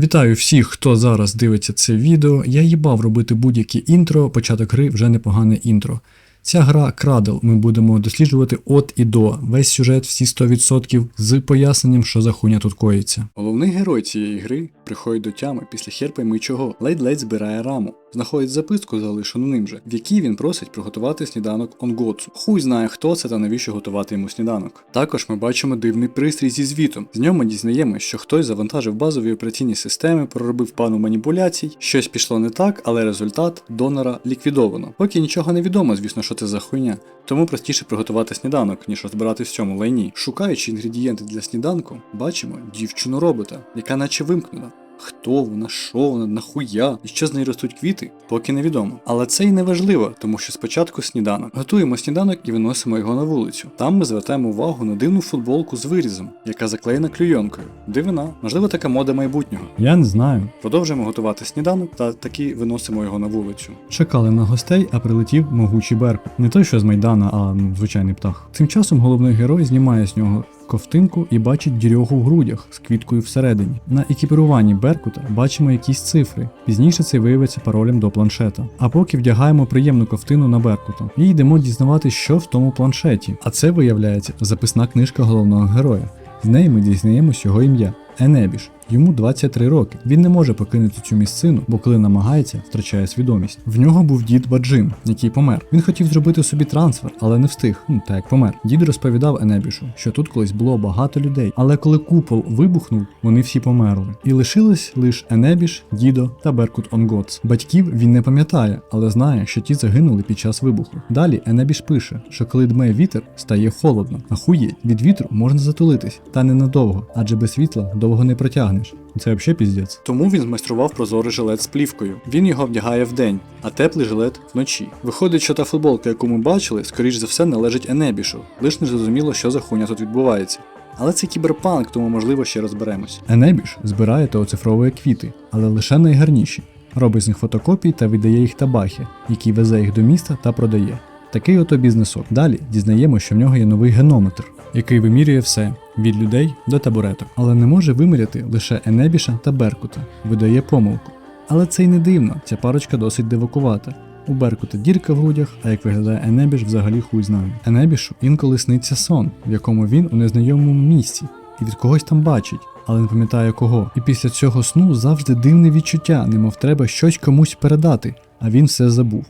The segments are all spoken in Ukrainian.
Вітаю всіх, хто зараз дивиться це відео. Я їбав робити будь-яке інтро, початок гри вже непогане інтро. Ця гра Крадл. Ми будемо досліджувати от і до. Весь сюжет, всі 100% з поясненням, що за хуйня тут коїться. Головний герой цієї гри приходить до тями після хер пойми чого. Ледь-ледь збирає раму. Знаходить записку, залишену ним же, в якій він просить приготувати сніданок Онгоцу. Хуй знає, хто це та навіщо готувати йому сніданок. Також ми бачимо дивний пристрій зі звітом. З нього ми дізнаємося, що хтось завантажив базові операційні системи, проробив пану маніпуляцій, щось пішло не так, але результат донора ліквідовано. Поки нічого не відомо, звісно, що це за хуйня. Тому простіше приготувати сніданок, ніж розбиратись в цьому лайні. Шукаючи інгредієнти для сніданку, бачимо дівчину робота, яка наче вимкнена. Хто вона, що вона, нахуя і що з неї ростуть квіти, поки невідомо. Але це й не важливо, тому що спочатку сніданок. Готуємо сніданок і виносимо його на вулицю. Там ми звертаємо увагу на дивну футболку з вирізом, яка заклеєна клюйонкою. Дивина, можливо, така мода майбутнього. Я не знаю. Продовжуємо готувати сніданок та таки виносимо його на вулицю. Чекали на гостей, а прилетів могучий беркут. Не той, що з Майдана, а ну, звичайний птах. Тим часом головний герой знімає з нього ковтинку і бачить дірьогу в грудях з квіткою всередині. На екіпіруванні Беркута бачимо якісь цифри. Пізніше це виявиться паролем до планшета. А поки вдягаємо приємну ковтину на Беркута і йдемо дізнаватися, що в тому планшеті. А це виявляється записна книжка головного героя. З неї ми дізнаємось його ім'я Енебіш. Йому 23 роки. Він не може покинути цю місцину, бо коли намагається, втрачає свідомість. В нього був дід Баджим, який помер. Він хотів зробити собі трансфер, але не встиг. Ну так як помер. Дід розповідав Енебішу, що тут колись було багато людей, але коли купол вибухнув, вони всі померли. І лишились лише Енебіш, Дідо та Беркут Онгоц. Батьків він не пам'ятає, але знає, що ті загинули під час вибуху. Далі Енебіш пише, що коли дме вітер, стає холодно. Ахуєть, від вітру можна затулитись, та ненадовго, адже без світла довго не протягнеш. Це взагалі піздець. Тому він змайстрував прозорий жилет з плівкою. Він його вдягає вдень, а теплий жилет вночі. Виходить, що та футболка, яку ми бачили, скоріш за все належить Енебішу. Лиш не зрозуміло, що за хуйня тут відбувається. Але це кіберпанк, тому можливо ще розберемось. Енебіш збирає та оцифровує квіти, але лише найгарніші. Робить з них фотокопії та віддає їх табахі, який везе їх до міста та продає. Такий ото бізнесок. Далі дізнаємо, що в нього є новий генометр, який вимірює все від людей до табуреток, але не може виміряти лише Енебіша та Беркута, видає помилку. Але це й не дивно, ця парочка досить дивакувата. У Беркута дірка в грудях, а як виглядає Енебіш, взагалі хуй знає. Енебішу інколи сниться сон, в якому він у незнайомому місці і від когось там бачить, але не пам'ятає кого. І після цього сну завжди дивне відчуття, немов треба щось комусь передати, а він все забув.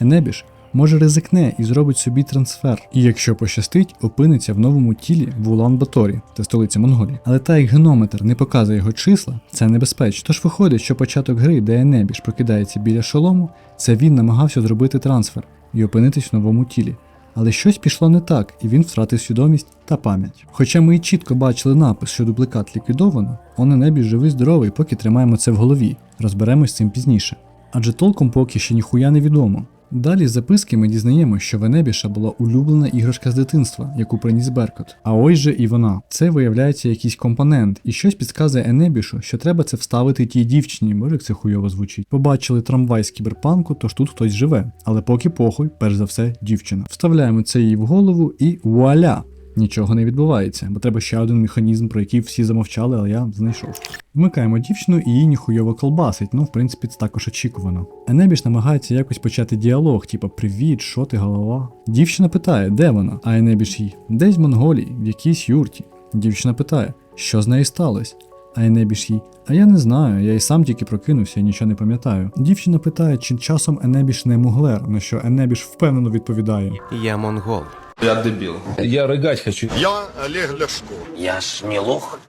Енебіш може ризикне і зробить собі трансфер. І якщо пощастить, опиниться в новому тілі в Улан-Баторі, це столиця Монголії. Але та як генометр не показує його числа, це небезпечно. Тож виходить, що початок гри, де Енебіш прокидається біля шолому, це він намагався зробити трансфер і опинитись в новому тілі. Але щось пішло не так, і він втратив свідомість та пам'ять. Хоча ми і чітко бачили напис, що дубликат ліквідовано, он Енебіш живий здоровий, поки тримаємо це в голові. Розберемось з цим пізніше. Адже толком поки ще ніхуя не відомо. Далі з записки ми дізнаємо, що в Енебіша була улюблена іграшка з дитинства, яку приніс Беркут. А ось же і вона. Це виявляється якийсь компонент, і щось підказує Енебішу, що треба це вставити тій дівчині, може як це хуйово звучить. Побачили трамвай з кіберпанку, тож тут хтось живе. Але поки похуй, перш за все, дівчина. Вставляємо це їй в голову і вуаля! Нічого не відбувається, бо треба ще один механізм, про який всі замовчали, але я знайшов. Вмикаємо дівчину і її ніхуйово колбасить, ну в принципі це також очікувано. Енебіш намагається якось почати діалог, типа Привіт, що ти голова? Дівчина питає, де вона? А Енебіш їй десь в Монголії, в якійсь юрті. Дівчина питає, що з нею сталося? А Енебіш їй, а я не знаю, я й сам тільки прокинувся і нічого не пам'ятаю. Дівчина питає, чи часом Енебіш не муглер, на що Енебіш впевнено відповідає. Я монгол. Я дебил. Я рыгать хочу. Я Олег Ляшко. Я ж не лох.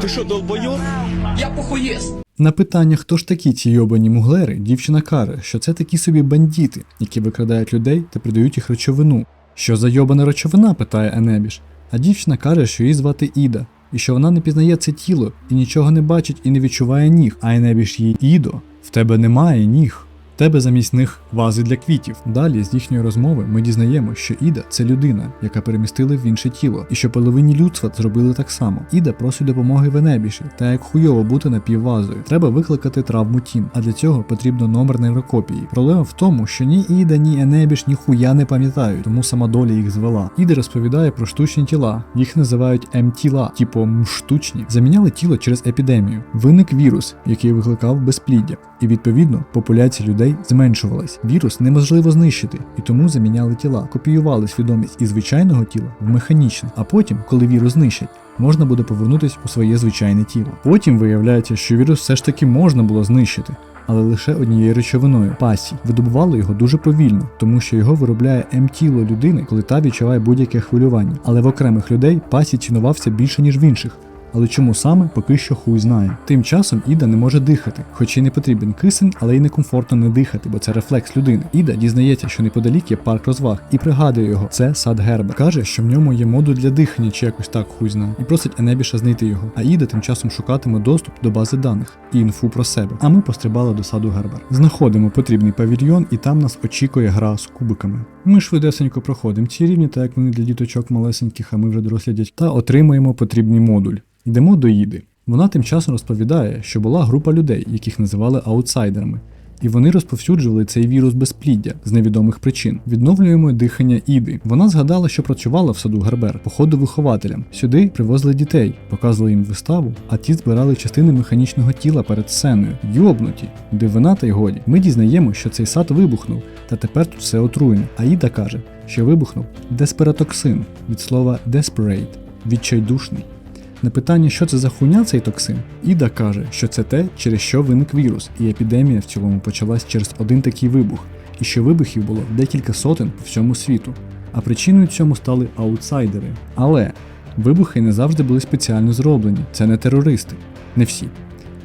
Ты что, долбоёб? Я похуєст. На питання, хто ж такі ці йобані муглери, дівчина каже, що це такі собі бандити, які викрадають людей та придають їх речовину. Що за йобана речовина? питає Енебіш. А дівчина каже, що її звати Іда, і що вона не пізнає це тіло і нічого не бачить і не відчуває ніг. А й найбільш її Ідо, в тебе немає ніг. Тебе замість них вази для квітів. Далі з їхньої розмови ми дізнаємося, що Іда це людина, яка перемістили в інше тіло, і що половині людства зробили так само. Іда просить допомоги в Енебіші, та як хуйово бути напіввазою. Треба викликати травму Тім, а для цього потрібно номер нейрокопії. Проблема в тому, що ні Іда, ні Енебіш ніхуя не пам'ятають, тому сама доля їх звела. Іда розповідає про штучні тіла. Їх називають М-тіла, типу штучні. Заміняли тіло через епідемію. Виник вірус, який викликав безпліддя, і відповідно популяція людей зменшувалась. Вірус неможливо знищити, і тому заміняли тіла, копіювали свідомість із звичайного тіла в механічне. А потім, коли вірус знищать. Можна буде повернутися у своє звичайне тіло. Потім виявляється, що вірус все ж таки можна було знищити, але лише однією речовиною пасі. Видобували його дуже повільно, тому що його виробляє М-тіло людини, коли та відчуває будь-яке хвилювання. Але в окремих людей пасі цінувався більше, ніж в інших. Але чому саме, поки що хуй знає. Тим часом Іда не може дихати, хоч і не потрібен кисень, але й некомфортно не дихати, бо це рефлекс людини. Іда дізнається, що неподалік є парк розваг, і пригадує його. Це сад Гербер. Каже, що в ньому є модуль для дихання, чи якось так хуй знає, і просить Енебіша знайти його. А Іда тим часом шукатиме доступ до бази даних і інфу про себе. А ми пострибали до саду Гербер. Знаходимо потрібний павільйон, і там нас очікує гра з кубиками. Ми швидесенько проходимо ці рівні, так як вони для діточок малесеньких, а ми вже дорослі дядьки, та отримуємо потрібний модуль. Йдемо до Іди. Вона тим часом розповідає, що була група людей, яких називали аутсайдерами, і вони розповсюджували цей вірус безпліддя з невідомих причин. Відновлюємо дихання Іди. Вона згадала, що працювала в саду Гербер, походу вихователям. Сюди привозили дітей, показували їм виставу, а ті збирали частини механічного тіла перед сценою. Йобнуті, дивина та й годі. Ми дізнаємо, що цей сад вибухнув, та тепер тут все отруєно. Аїда каже, що вибухнув десператоксин від слова desperate, відчайдушний. На питання, що це за хуйня цей токсин, Іда каже, що це те, через що виник вірус, і епідемія в цілому почалась через один такий вибух, і що вибухів було декілька сотень по всьому світу. А причиною цьому стали аутсайдери. Але вибухи не завжди були спеціально зроблені, це не терористи, не всі.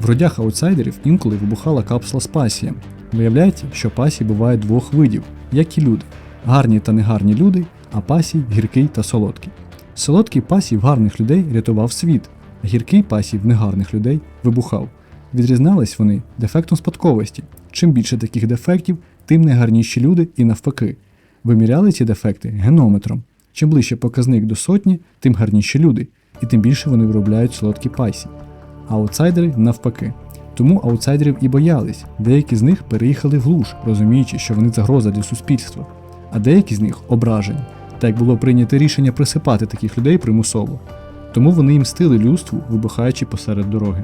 В родях аутсайдерів інколи вибухала капсула з пасієм. Виявляється, що пасій буває двох видів, як і люди: гарні та негарні люди, а пасій гіркий та солодкий. Солодкий пасій в гарних людей рятував світ, а гіркий пасій в негарних людей вибухав. Відрізнялись вони дефектом спадковості. Чим більше таких дефектів, тим негарніші люди і навпаки. Виміряли ці дефекти генометром. Чим ближче показник до сотні, тим гарніші люди, і тим більше вони виробляють солодкі пасі. Аутсайдери навпаки. Тому аутсайдерів і боялись. Деякі з них переїхали в глуш, розуміючи, що вони загроза для суспільства, а деякі з них ображені, так було прийнято рішення присипати таких людей примусово. Тому вони і мстили людству, вибухаючи посеред дороги.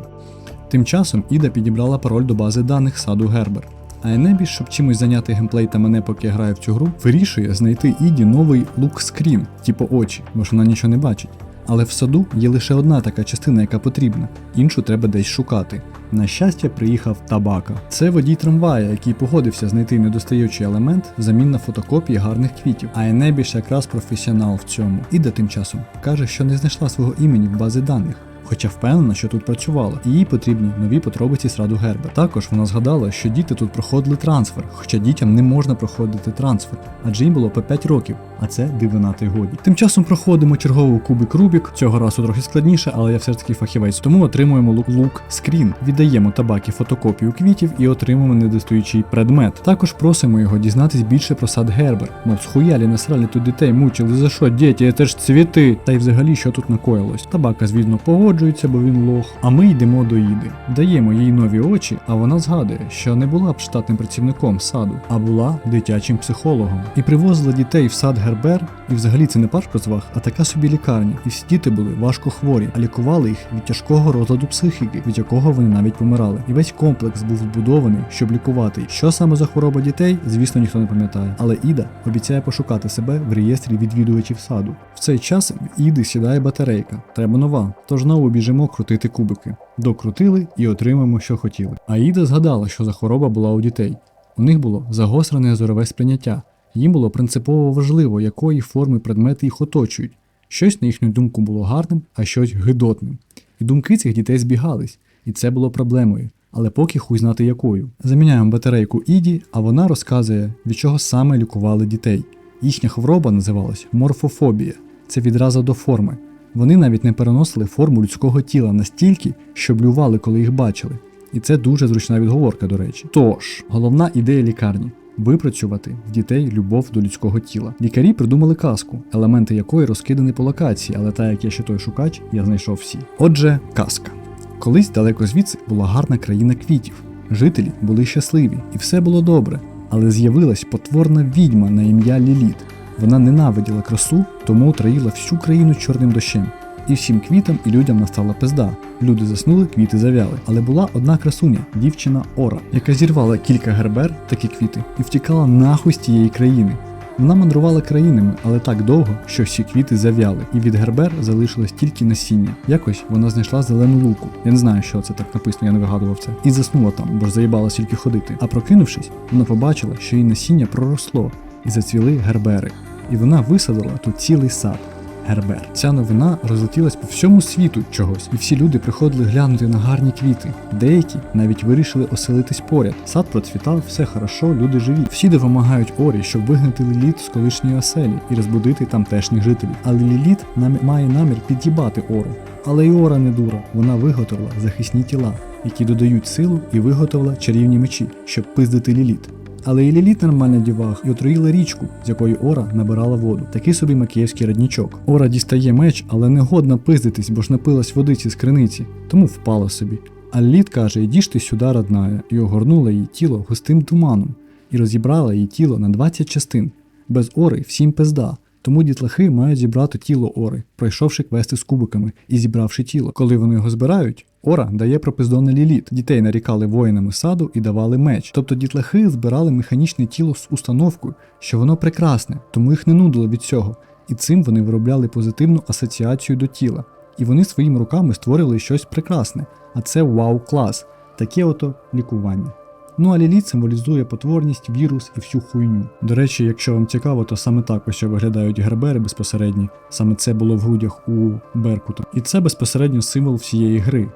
Тим часом Іда підібрала пароль до бази даних саду Гербер. А Енебіс, щоб чимось зайняти геймплей та мене, поки я граю в цю гру, вирішує знайти Іді новий лук-скрін, типу очі, бо ж вона нічого не бачить. Але в саду є лише одна така частина, яка потрібна, іншу треба десь шукати. На щастя, приїхав табака. Це водій трамвая, який погодився знайти недостаючий елемент замін на фотокопії гарних квітів. А Енебіш якраз професіонал в цьому. Іда тим часом каже, що не знайшла свого імені в базі даних. Хоча впевнена, що тут працювала, їй потрібні нові подробиці сраду Гербер. Також вона згадала, що діти тут проходили трансфер, хоча дітям не можна проходити трансфер, адже їм було по 5 років, а це дивина та й годі. Тим часом проходимо черговий кубик Рубік. Цього разу трохи складніше, але я все ж таки фахівець. Тому отримуємо лук скрін. Віддаємо табакі фотокопію квітів і отримуємо недостаючий предмет. Також просимо його дізнатись більше про сад Гербер. Мов схуялі насрали тут дітей мучили. За що діти? Це ж цвіти. Та й взагалі що тут накоїлось. Табака, звісно, погоджується, бо він лох. А ми йдемо до Іди. Даємо їй нові очі, а вона згадує, що не була б штатним працівником саду, а була дитячим психологом. І привозила дітей в сад Гербер, і взагалі це не парк розваг, а така собі лікарня. І всі діти були важко хворі, а лікували їх від тяжкого розладу психіки, від якого вони навіть помирали. І весь комплекс був збудований, щоб лікувати. Що саме за хвороба дітей, звісно, ніхто не пам'ятає. Але Іда обіцяє пошукати себе в реєстрі відвідувачів саду. В цей час в Іди сідає батарейка. Треба нова. Тож знову біжимо крутити кубики. Докрутили і отримаємо, що хотіли. А Іда згадала, що за хвороба була у дітей. У них було загострене зорове сприйняття. Їм було принципово важливо, якої форми предмети їх оточують. Щось, на їхню думку, було гарним, а щось гидотним. І думки цих дітей збігались, і це було проблемою. Але поки хуй знати якою. Заміняємо батарейку Іді, а вона розказує, від чого саме лікували дітей. Їхня хвороба називалась морфофобія. Це відразу до форми. Вони навіть не переносили форму людського тіла настільки, що блювали, коли їх бачили. І це дуже зручна відговорка, до речі. Тож, головна ідея лікарні. Випрацювати в дітей любов до людського тіла. Лікарі придумали казку, елементи якої розкидані по локації, але та, як я ще той шукач, я знайшов всі. Отже, казка. Колись далеко звідси була гарна країна квітів. Жителі були щасливі, і все було добре. Але з'явилась потворна відьма на ім'я Ліліт. Вона ненавиділа красу, тому отраїла всю країну чорним дощем. І всім квітам і людям настала пизда. Люди заснули, квіти завяли. Але була одна красуня, дівчина Ора, яка зірвала кілька гербер, такі квіти, і втікала нахуй з тієї країни. Вона мандрувала країнами, але так довго, що всі квіти зав'яли, і від гербер залишилось тільки насіння. Якось вона знайшла зелену луку. Я не знаю, що це так написано, я не вигадував це. І заснула там, бо ж заїбала тільки ходити. А прокинувшись, вона побачила, що її насіння проросло, і зацвіли гербери. І вона висадила тут цілий сад. Гербер. Ця новина розлетілась по всьому світу чогось, і всі люди приходили глянути на гарні квіти. Деякі навіть вирішили оселитись поряд. Сад процвітав, все хорошо, люди живі. Всі допомагають Орі, щоб вигнати Ліліт з колишньої оселі і розбудити тамтешніх жителів. Але Ліліт нам має намір під'їбати Ору. Але й Ора не дура. Вона виготовила захисні тіла, які додають силу, і виготовила чарівні мечі, щоб пиздити Ліліт. Але і Ліліт нормально дівах і отруїла річку, з якої Ора набирала воду. Такий собі макіївський роднічок. Ора дістає меч, але не годна пиздитись, бо ж напилась водиці з криниці, тому впала собі. А Ліліт каже: Ідіш ти сюди, родная, і огорнула її тіло густим туманом, і розібрала її тіло на 20 частин. Без Ори всім пизда. Тому дітлахи мають зібрати тіло Ори, пройшовши квести з кубиками і зібравши тіло. Коли вони його збирають, Ора дає пропиздоне ліліт. Дітей нарікали воїнами саду і давали меч. Тобто дітлахи збирали механічне тіло з установкою, що воно прекрасне, тому їх не нудило від цього. І цим вони виробляли позитивну асоціацію до тіла. І вони своїми руками створили щось прекрасне, а це вау-клас, таке ото лікування. Ну а ліліт символізує потворність, вірус і всю хуйню. До речі, якщо вам цікаво, то саме так ось виглядають гербери безпосередні. Саме це було в грудях у Беркута. І це безпосередньо символ всієї гри.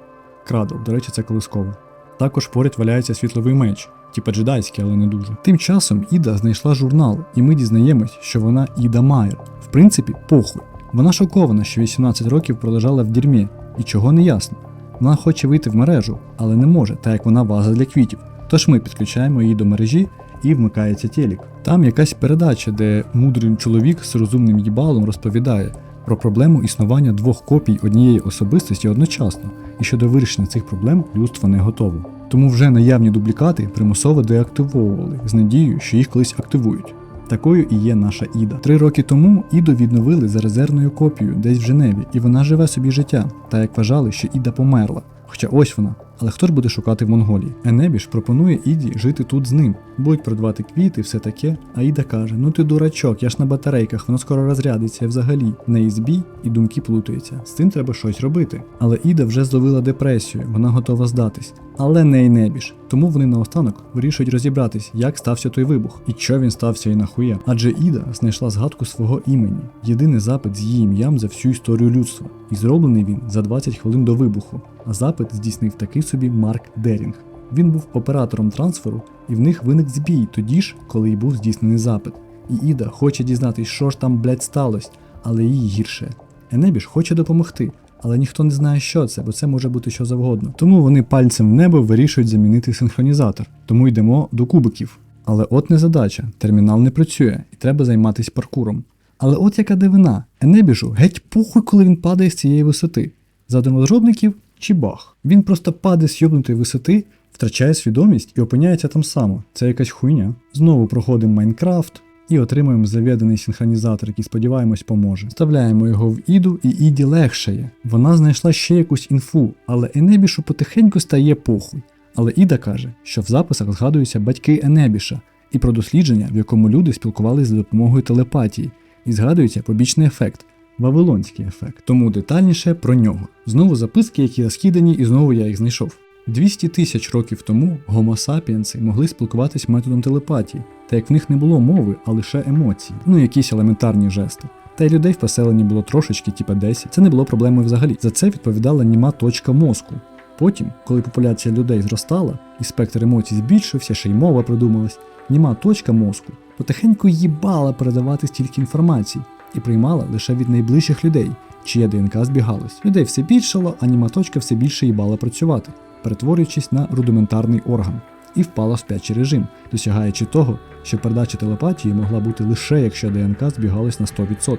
Крадл, до речі, це колисково. Також поряд валяється світловий меч, типа джедайський, але не дуже. Тим часом Іда знайшла журнал, і ми дізнаємось, що вона Іда Майер. В принципі, похуй. Вона шокована, що 18 років пролежала в дірмі, і чого не ясно. Вона хоче вийти в мережу, але не може, так як вона ваза для квітів. Тож ми підключаємо її до мережі і вмикається телек. Там якась передача, де мудрий чоловік з розумним їбалом розповідає про проблему існування двох копій однієї особистості одночасно, і щодо вирішення цих проблем людство не готово. Тому вже наявні дублікати примусово деактивовували з надією, що їх колись активують. Такою і є наша Іда. Три роки тому Іду відновили за резервною копією десь в Женеві, і вона живе собі життя, та як вважали, що Іда померла. Хоча ось вона. Але хто ж буде шукати в Монголії? Енебіш пропонує Іді жити тут з ним. Будуть продавати квіти, все таке. А Іда каже: Ну ти дурачок, я ж на батарейках, воно скоро розрядиться взагалі. В неї збій і думки плутаються. З цим треба щось робити. Але Іда вже зловила депресію, вона готова здатись. Але не Енебіш. Тому вони наостанок вирішують розібратись, як стався той вибух і що він стався і нахуя. Адже Іда знайшла згадку свого імені, єдиний запит з її ім'ям за всю історію людства. І зроблений він за 20 хвилин до вибуху. А запит здійснив такий собі Марк Дерінг. Він був оператором трансферу, і в них виник збій тоді ж, коли й був здійснений запит. І Іда хоче дізнатись, що ж там, блядь, сталося, але їй гірше. Енебіш хоче допомогти, але ніхто не знає, що це, бо це може бути що завгодно. Тому вони пальцем в небо вирішують замінити синхронізатор. Тому йдемо до кубиків. Але от не задача, термінал не працює, і треба займатися паркуром. Але от яка дивина, Енебішу геть похуй, коли він падає з цієї висоти. Задум розробників чи бах. Він просто падає з йобнутої висоти, втрачає свідомість і опиняється там само. Це якась хуйня. Знову проходимо Майнкрафт і отримуємо заведений синхронізатор, який, сподіваємось, поможе. Вставляємо його в іду, і іді легшає. Вона знайшла ще якусь інфу, але Енебішу потихеньку стає похуй. Але Іда каже, що в записах згадуються батьки Енебіша і про дослідження, в якому люди спілкувалися за допомогою телепатії, і згадується побічний ефект. Вавилонський ефект, тому детальніше про нього. Знову записки, які розкидані, і знову я їх знайшов. 200 тисяч років тому гомо сапіенси могли спілкуватись методом телепатії, та як в них не було мови, а лише емоції, ну якісь елементарні жести. Та й людей в поселенні було трошечки, типа 10. Це не було проблемою взагалі. За це відповідала німа точка мозку. Потім, коли популяція людей зростала, і спектр емоцій збільшився, ще й мова придумалась, німа точка мозку потихеньку їбала передавати стільки інформації і приймала лише від найближчих людей, чия ДНК збігалась. Людей все більшало, а німаточка все більше їбала працювати. Перетворюючись на рудиментарний орган, і впала в спячий режим, досягаючи того, що передача телепатії могла бути лише якщо ДНК збігалась на 100%.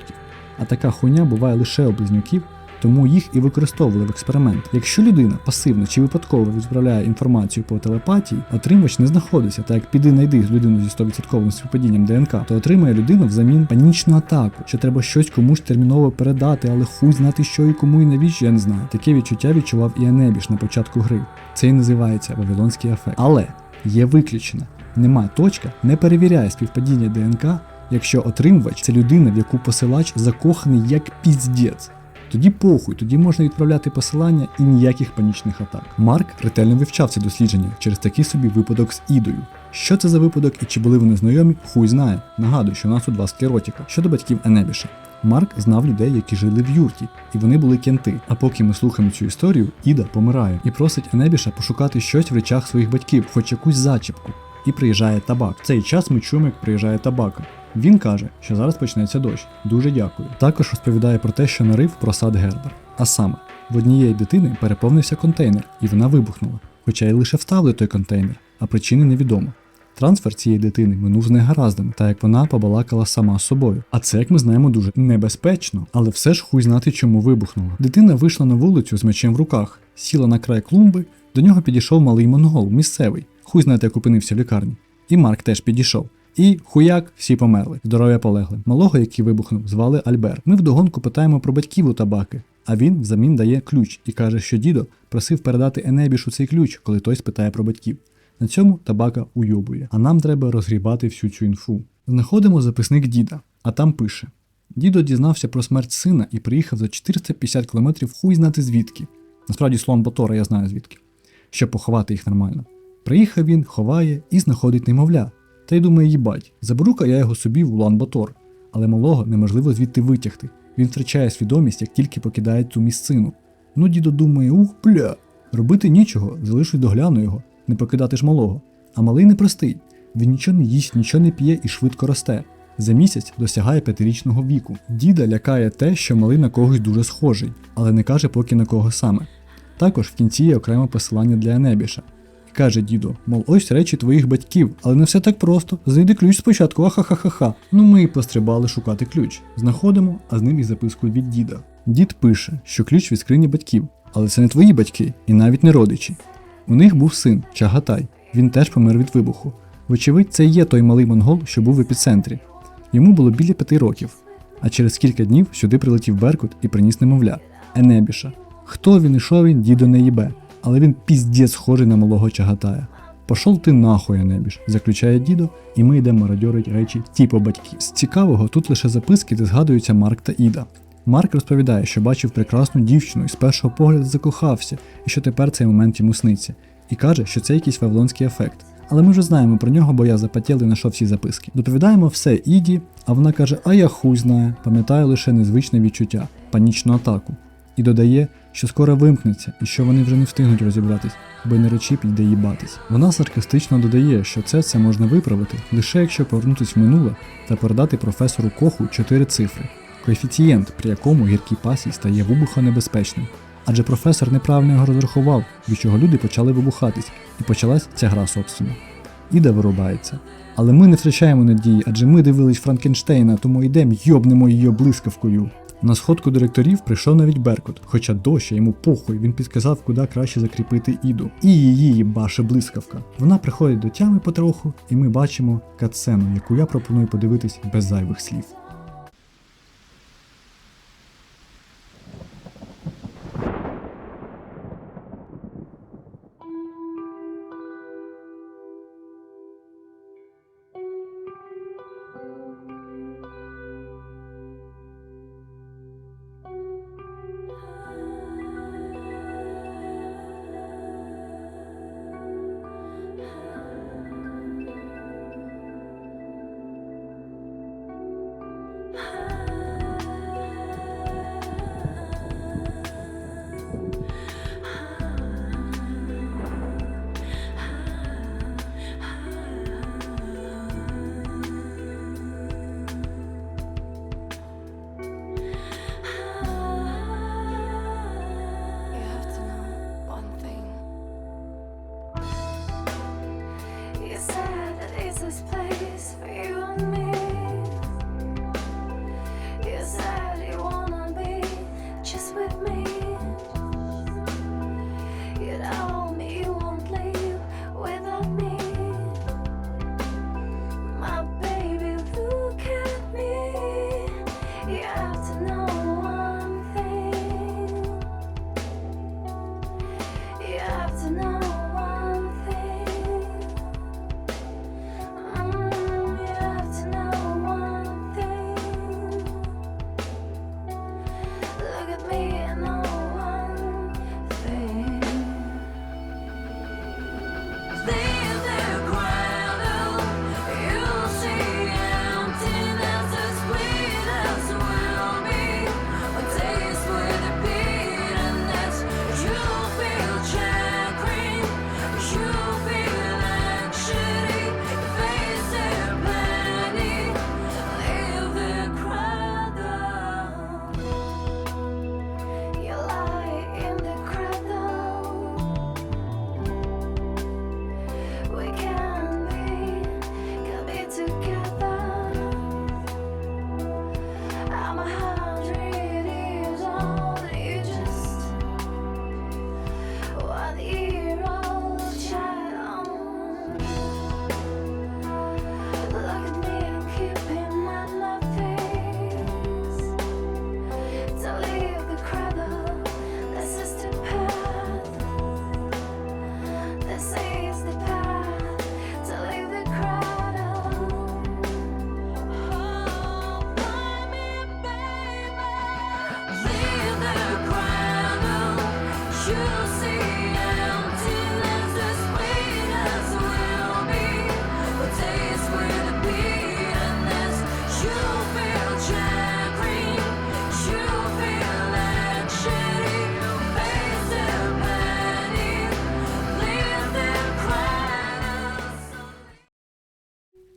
А така хуйня буває лише у близнюків, тому їх і використовували в експеримент. Якщо людина пасивно чи випадково відправляє інформацію по телепатії, отримувач не знаходиться, так як піди знайди людину зі 100% співпадінням ДНК, то отримає людина взамін панічну атаку, що треба щось комусь терміново передати, але хуй знати що і кому і навіщо, я не знаю. Таке відчуття відчував і Анебіш на початку гри. Це і називається Вавилонський ефект. Але є виключення. Нема точка, не перевіряє співпадіння ДНК, якщо отримувач це людина, в яку посилач закоханий як піздець. Тоді похуй, тоді можна відправляти посилання і ніяких панічних атак. Марк ретельно вивчав це дослідження через такий собі випадок з ідою. Що це за випадок і чи були вони знайомі, хуй знає. Нагадую, що у нас тут два склеротіка. Щодо батьків Енебіша. Марк знав людей, які жили в юрті, і вони були кенти. А поки ми слухаємо цю історію, Іда помирає і просить Енебіша пошукати щось в речах своїх батьків, хоч якусь зачіпку. І приїжджає табак. В цей час ми чуємо, як приїжджає табака. Він каже, що зараз почнеться дощ. Дуже дякую. Також розповідає про те, що нарив просад Гербер. А саме, в однієї дитини переповнився контейнер, і вона вибухнула. Хоча й лише вставили той контейнер, а причини невідомо. Трансфер цієї дитини минув з негараздами, та як вона побалакала сама з собою. А це, як ми знаємо, дуже небезпечно, але все ж хуй знати, чому вибухнуло. Дитина вийшла на вулицю з мечем в руках, сіла на край клумби, до нього підійшов малий монгол, місцевий. Хуй знати, як опинився в лікарні. І Марк теж підійшов. І хуяк, всі померли. Здоров'я полегли. Малого, який вибухнув, звали Альбер. Ми вдогонку питаємо про батьків у табаки, а він взамін дає ключ і каже, що дідо просив передати Енебішу цей ключ, коли той спитає про батьків. На цьому табака уйобує, а нам треба розгрібати всю цю інфу. Знаходимо записник діда, а там пише: Дідо дізнався про смерть сина і приїхав за 450 кілометрів хуй знати звідки. Насправді слон Батора я знаю звідки, щоб поховати їх нормально. Приїхав він, ховає і знаходить немовля. Та й думає, їбать, заберу-ка я його собі в Улан Батор, але малого неможливо звідти витягти. Він втрачає свідомість, як тільки покидає цю місцину. Ну, дідо думає, ух, бля, робити нічого, залишуй догляну його, не покидати ж малого. А малий непростий. Він нічого не їсть, нічого не п'є і швидко росте. За місяць досягає п'ятирічного віку. Діда лякає те, що малий на когось дуже схожий, але не каже поки на кого саме. Також в кінці є окреме посилання для Енебіша. Каже діду, мов ось речі твоїх батьків, але не все так просто. Знайди ключ спочатку, ахахахаха. Ну ми і пострибали шукати ключ. Знаходимо, а з ним і записку від діда. Дід пише, що ключ від скрині батьків, але це не твої батьки і навіть не родичі. У них був син Чагатай. Він теж помер від вибуху. Вочевидь, це є той малий монгол, що був в епіцентрі. Йому було біля п'яти років. А через кілька днів сюди прилетів Беркут і приніс немовля Енебіша. Хто він і що він, дідо не їбе, але він піздець схожий на малого чагатая. Пошов ти нахуй, Енебіш, заключає дідо, і ми йдемо мародьорить речі типу батьків. З цікавого тут лише записки, де згадуються Марк та Іда. Марк розповідає, що бачив прекрасну дівчину і з першого погляду закохався, і що тепер цей момент йому сниться. І каже, що це якийсь вавилонський ефект. Але ми вже знаємо про нього, бо я запотіли знайшов всі записки. Доповідаємо все Іді, а вона каже: А я хуй знаю, пам'ятаю лише незвичне відчуття, панічну атаку. І додає, що скоро вимкнеться, і що вони вже не встигнуть розібратись, бо неречі піде їбатись. Вона саркастично додає, що це все можна виправити лише якщо повернутися в минуле та передати професору Коху чотири цифри коефіцієнт, при якому гіркий пасій стає вибухонебезпечним. Адже професор неправильно його розрахував, від чого люди почали вибухатись, і почалась ця гра собственно. Іда вирубається. Але ми не втрачаємо надії, адже ми дивились Франкенштейна, тому йдемо йобнемо її блискавкою. На сходку директорів прийшов навіть Беркут, хоча дощ, йому похуй, він підказав, куди краще закріпити іду. І її їбаше блискавка. Вона приходить до тями потроху, і ми бачимо катсцену, яку я пропоную подивитись без зайвих слів.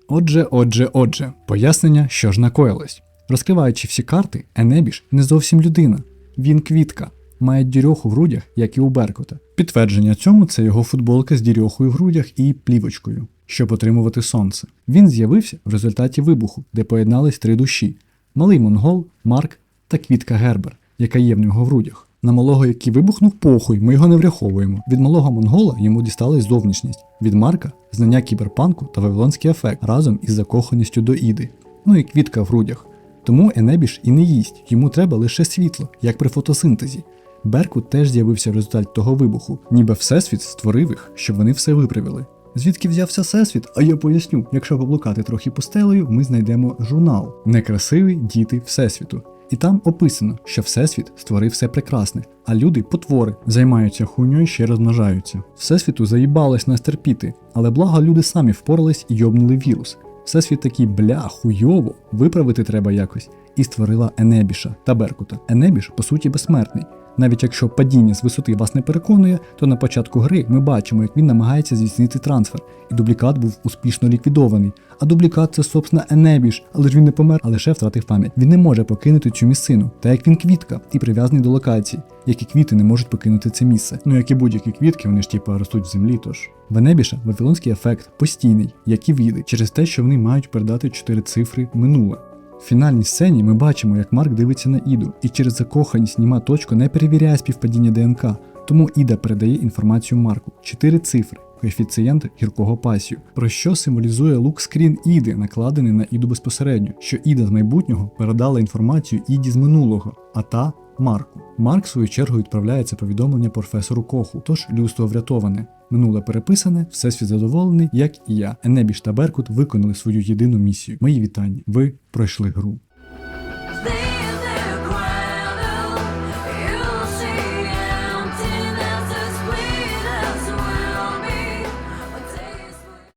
Отже, отже, отже, пояснення, що ж накоїлось. Розкриваючи всі карти, Енебіш не зовсім людина. Він квітка, має дірьоху в грудях, як і у Беркута. Підтвердження цьому це його футболка з дірьохою в грудях і плівочкою, щоб отримувати сонце. Він з'явився в результаті вибуху, де поєднались три душі: малий монгол, Марк та квітка Гербер, яка є в нього в грудях. На малого, який вибухнув похуй, ми його не враховуємо. Від малого монгола йому дісталась зовнішність, від Марка знання кіберпанку та вавилонський ефект разом із закоханістю до Іди. Ну і квітка в грудях. Тому Енебіш і не їсть, йому треба лише світло, як при фотосинтезі. Беркут теж з'явився в результаті того вибуху, ніби Всесвіт створив їх, щоб вони все виправили. Звідки взявся всесвіт? А я поясню, якщо поблукати трохи пустелею, ми знайдемо журнал Некрасиві діти Всесвіту. І там описано, що Всесвіт створив все прекрасне, а люди потвори займаються хуйньою і ще розмножаються. Всесвіту заїбалось нас терпіти, але благо люди самі впорались і йобнули вірус. Всесвіт такий бля, хуйово, виправити треба якось, і створила Енебіша та Беркута. Енебіш, по суті, безсмертний. Навіть якщо падіння з висоти вас не переконує, то на початку гри ми бачимо, як він намагається здійснити трансфер, і дублікат був успішно ліквідований. А дублікат це, собственно, Енебіш, але ж він не помер, а лише втратив пам'ять. Він не може покинути цю місцину, та як він квітка і прив'язаний до локації, як і квіти не можуть покинути це місце. Ну як і будь-які квітки, вони ж типу ростуть в землі, тож. В Енебіша вавилонський ефект постійний, як і віди, через те, що вони мають передати чотири цифри минуле. В фінальній сцені ми бачимо, як Марк дивиться на Іду, і через закоханість німа точку не перевіряє співпадіння ДНК, тому Іда передає інформацію Марку. Чотири цифри, коефіцієнт гіркого пасію, про що символізує лук-скрін Іди, накладений на Іду безпосередньо, що Іда з майбутнього передала інформацію Іді з минулого, а та Марку. Марк, в свою чергу, відправляє це повідомлення професору Коху, тож людство врятоване. Минуле переписане, всесвіт задоволений, як і я. Енебіш та Беркут виконали свою єдину місію. Мої вітання. Ви пройшли гру.